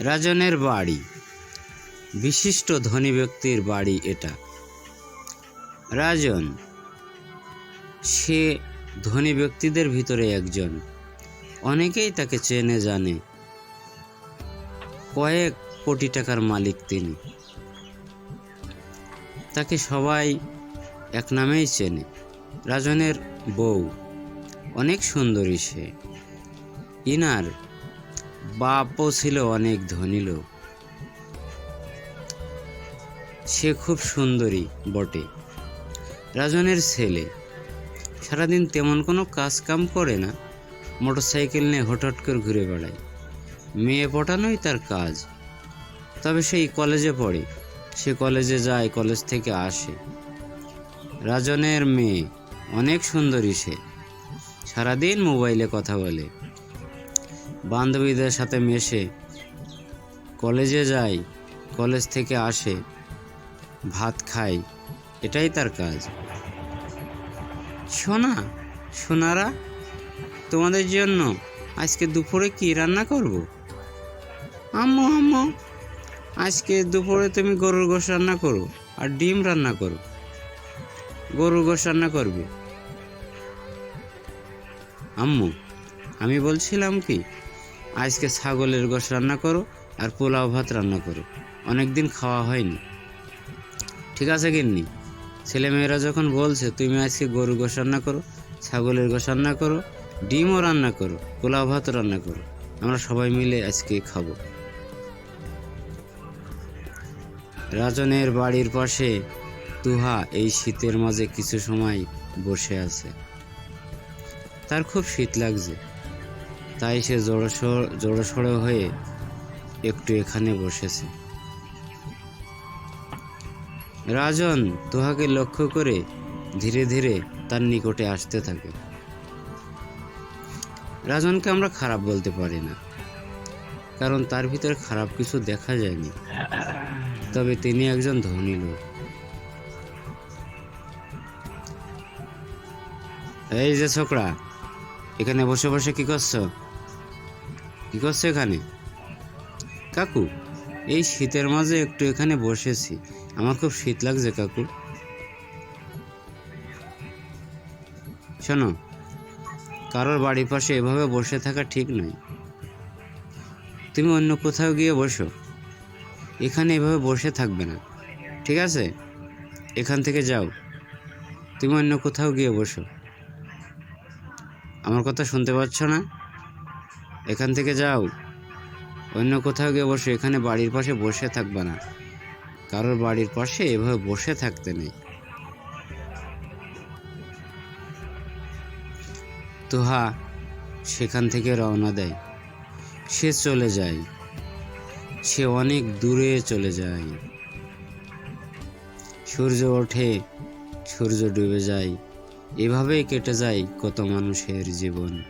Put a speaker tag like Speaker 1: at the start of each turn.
Speaker 1: রাজনের বাড়ি। বিশিষ্ট ধনী ব্যক্তির বাড়ি এটা। রাজন, সে ধনী ব্যক্তিদের ভিতরে একজন। অনেকেই তাকে চেনে, জানে। কয়েক কোটি টাকার মালিক তিনি। তাকে সবাই এক নামেই চেনে। রাজনের বউ। অনেক সুন্দরী সে। ইনার বাপও ছিল অনেক ধনী লোক। সে খুব সুন্দরী বটে। রাজনের ছেলে। সারাদিন তেমন কোনো কাজ কাম করে না। মোটরসাইকেল নিয়ে হঠাৎ করে ঘুরে বেড়ায়। মেয়ে পটানোই তার কাজ। তবে সেই কলেজে পড়ে। সে কলেজে যায়, কলেজ থেকে আসে। রাজনের মেয়ে। অনেক সুন্দরী সে। সারাদিন মোবাইলে কথা বলে। বান্ধবীদের সাথে মেশে, কলেজে যায়, কলেজ থেকে আসে, ভাত খায়, এটাই তার কাজ। সোনা, সোনারা, তোমাদের জন্য আজকে দুপুরে কি রান্না করব? আম্মু আম্মু, আজকে দুপুরে তুমি গরুর গোশ রান্না করো আর ডিম রান্না করো। গরুর গোশ রান্না করবে। আম্মু, আমি বলছিলাম কি আজকে ছাগলের গোশ রান্না করো আর পোলাও ভাত রান্না করো। অনেক দিন খাওয়া হয়নি। ঠিক আছে গিন্নি? ছেলেমেয়েরা যখন বলছে, তুমি আজকে গরু গোশ রান্না করো, ছাগলের গোশ রান্না করো, ডিমও রান্না করো, পোলাও ভাতও রান্না করো, আমরা সবাই মিলে আজকে খাব। রাজনের বাড়ির পাশে তুহা এই শীতের মাঝে কিছু সময় বসে আছে। তার খুব শীত লাগছে। তাই সে জড়সড় জড়সড় হয়ে একটু এখানে বসেছে। রাজন তোহাকে লক্ষ্য করে ধীরে ধীরে তার নিকটে আসতে থাকে। রাজনকে আমরা খারাপ বলতে পারি না, কারণ তার ভিতরে খারাপ কিছু দেখা যায়নি। তবে তিনি একজন ধনী লোক। এই যে ছোকরা, এখানে বসে বসে কি করছ? কি করছ এখানে কাকু, এই শীতের মাঝে একটু এখানে বসেছি। আমার খুব শীত লাগছে, কাকু। শোনো, কারোর বাড়ির পাশে এভাবে বসে থাকা ঠিক নয়। তুমি অন্য কোথাও গিয়ে বসো। এখানে এভাবে বসে থাকবে না। ঠিক আছে? এখান থেকে যাও। তুমি অন্য কোথাও গিয়ে বসো। আমার কথা শুনতে পাচ্ছ না? এখান থেকে যাও। অন্য কোথাও গিয়ে বসো, এখানে বাড়ির পাশে বসে থাকবে না। কারোর বাড়ির পাশে এভাবে বসে থাকতে নেই। তোহা সেখান থেকে রওনা দেয়। সে চলে যায়। সে অনেক দূরে চলে যায়। সূর্য ওঠে, সূর্য ডুবে যায়। এভাবেই কেটে যায় কত মানুষের জীবন।